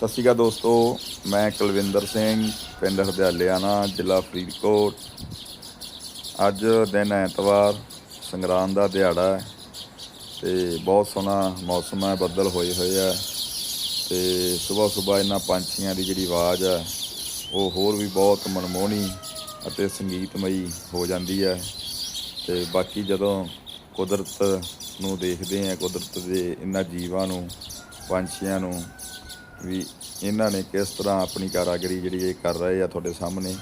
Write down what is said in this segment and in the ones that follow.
ਸਤਿ ਸ਼੍ਰੀ ਅਕਾਲ ਦੋਸਤੋ, ਮੈਂ ਕੁਲਵਿੰਦਰ ਸਿੰਘ, ਪਿੰਡ ਹਰਦਿਆਲਿਆਣਾ, ਜ਼ਿਲ੍ਹਾ ਫਰੀਦਕੋਟ। ਅੱਜ ਦਿਨ ਐਤਵਾਰ, ਸੰਗਰਾਂਦ ਦਾ ਦਿਹਾੜਾ ਹੈ ਤੇ ਬਹੁਤ ਸੋਹਣਾ ਮੌਸਮ ਹੈ, ਬੱਦਲ ਹੋਏ ਹੋਏ ਆ ਤੇ ਸਵੇਰ ਸਵੇਰ ਇਹਨਾਂ ਪੰਛੀਆਂ ਦੀ ਜਿਹੜੀ ਆਵਾਜ਼ ਹੈ, ਉਹ ਹੋਰ ਵੀ ਬਹੁਤ ਮਨਮੋਹਣੀ ਅਤੇ ਸੰਗੀਤਮਈ ਹੋ ਜਾਂਦੀ ਹੈ ਤੇ ਬਾਕੀ ਜਦੋਂ ਕੁਦਰਤ ਨੂੰ ਦੇਖਦੇ ਆ ਕੁਦਰਤ ਦੇ ਇਹਨਾਂ ਜੀਵਾਂ ਨੂੰ, ਪੰਛੀਆਂ ਨੂੰ ਵੀ ਇਹਨਾਂ ਨੇ ਕਿਸ ਤਰ੍ਹਾਂ ਆਪਣੀ ਕਾਰਾਗਰੀ ਜਿਹੜੀ ਇਹ ਕਰ ਰਹੇ ਆ ਤੁਹਾਡੇ ਸਾਹਮਣੇ,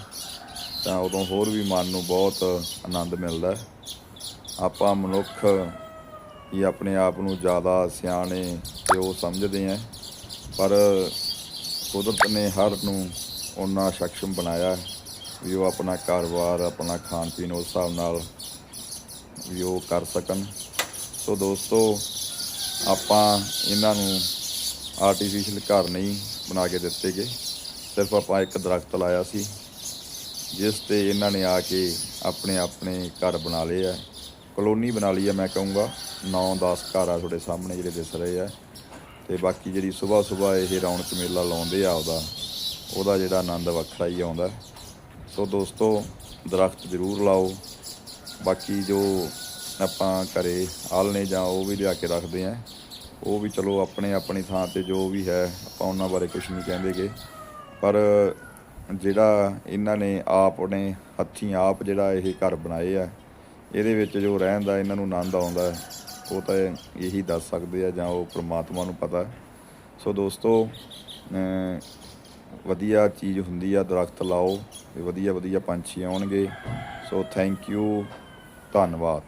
ਤਾਂ ਉਦੋਂ ਹੋਰ ਵੀ ਮਨ ਨੂੰ ਬਹੁਤ ਆਨੰਦ ਮਿਲਦਾ ਆਪਾਂ ਮਨੁੱਖ ਹੀ ਆਪਣੇ ਆਪ ਨੂੰ ਜ਼ਿਆਦਾ ਸਿਆਣੇ ਤੇ ਉਹ ਸਮਝਦੇ ਆ ਪਰ ਕੁਦਰਤ ਨੇ ਹਰ ਨੂੰ ਉਹਨਾਂ ਸક્ષਮ ਬਣਾਇਆ ਵੀ ਉਹ ਆਪਣਾ ਕਾਰੋਬਾਰ ਆਪਣਾ ਖਾਣ ਪੀਣ ਉਸ ਹਿਸਾਬ ਨਾਲ ਵੀ ਉਹ ਕਰ ਸਕਣ। ਸੋ ਦੋਸਤੋ, ਆਪਾਂ ਇਹਨਾਂ ਨੂੰ ਆਰਟੀਫੀਸ਼ੀਅਲ ਘਰ ਨਹੀਂ ਬਣਾ ਕੇ ਦਿੱਤੇ ਗਏ। ਸਿਰਫ ਆਪਾਂ ਇੱਕ ਦਰਖਤ ਲਾਇਆ ਸੀ, ਜਿਸ ਤੇ ਇਹਨਾਂ ਨੇ ਆ ਕੇ ਆਪਣੇ ਆਪਣੇ ਘਰ ਬਣਾ ਲਏ ਆ। ਕਲੋਨੀ ਬਣਾ ਲਈ ਆ ਮੈਂ ਕਹੂੰਗਾ। 9-10 ਘਰ ਆ ਤੁਹਾਡੇ ਸਾਹਮਣੇ ਜਿਹੜੇ ਦਿਸ ਰਹੇ ਆ। ਤੇ ਬਾਕੀ ਜਿਹੜੀ ਸਵੇਰ ਸਵੇਰ ਇਹ ਰੌਣਕ ਮੇਲਾ ਲਾਉਂਦੇ ਆ ਉਹਦਾ ਉਹਦਾ ਜਿਹੜਾ ਆਨੰਦ ਵੱਖਰਾ ਹੀ ਆਉਂਦਾ। ਸੋ ਦੋਸਤੋ, ਦਰਖਤ ਜ਼ਰੂਰ ਲਾਓ। ਬਾਕੀ ਜੋ ਆਪਾਂ ਘਰੇ ਆਲਣੇ ਜਾਂ ਉਹ ਵੀ ਲਿਆ ਕੇ ਰੱਖਦੇ ਆ ਉਹ ਵੀ ਚਲੋ ਆਪਣੇ ਆਪਣੀ ਥਾਂ ਤੇ ਜੋ ਵੀ ਹੈ ਆਪਾਂ ਉਹਨਾਂ ਬਾਰੇ ਕੁਝ ਨਹੀਂ ਕਹਿੰਦੇਗੇ ਪਰ ਜਿਹੜਾ ਇਹਨਾਂ ਨੇ ਆਪ ਨੇ ਹੱਥੀਂ ਆਪ ਜਿਹੜਾ ਇਹ ਘਰ ਬਣਾਏ ਆ ਇਹਦੇ ਵਿੱਚ ਜੋ ਰਹਿਣ ਦਾ ਇਹਨਾਂ ਨੂੰ ਆਨੰਦ ਆਉਂਦਾ ਹੈ, ਉਹ ਤਾਂ ਇਹੀ ਦੱਸ ਸਕਦੇ ਆ ਜਾਂ ਉਹ ਪ੍ਰਮਾਤਮਾ ਨੂੰ ਪਤਾ। ਸੋ ਦੋਸਤੋ ਵਧੀਆ ਚੀਜ਼ ਹੁੰਦੀ ਆ ਦਰਖਤ ਲਾਓ ਤੇ ਵਧੀਆ ਵਧੀਆ ਪੰਛੀ ਆਉਣਗੇ। ਸੋ ਥੈਂਕ ਯੂ ਧੰਨਵਾਦ।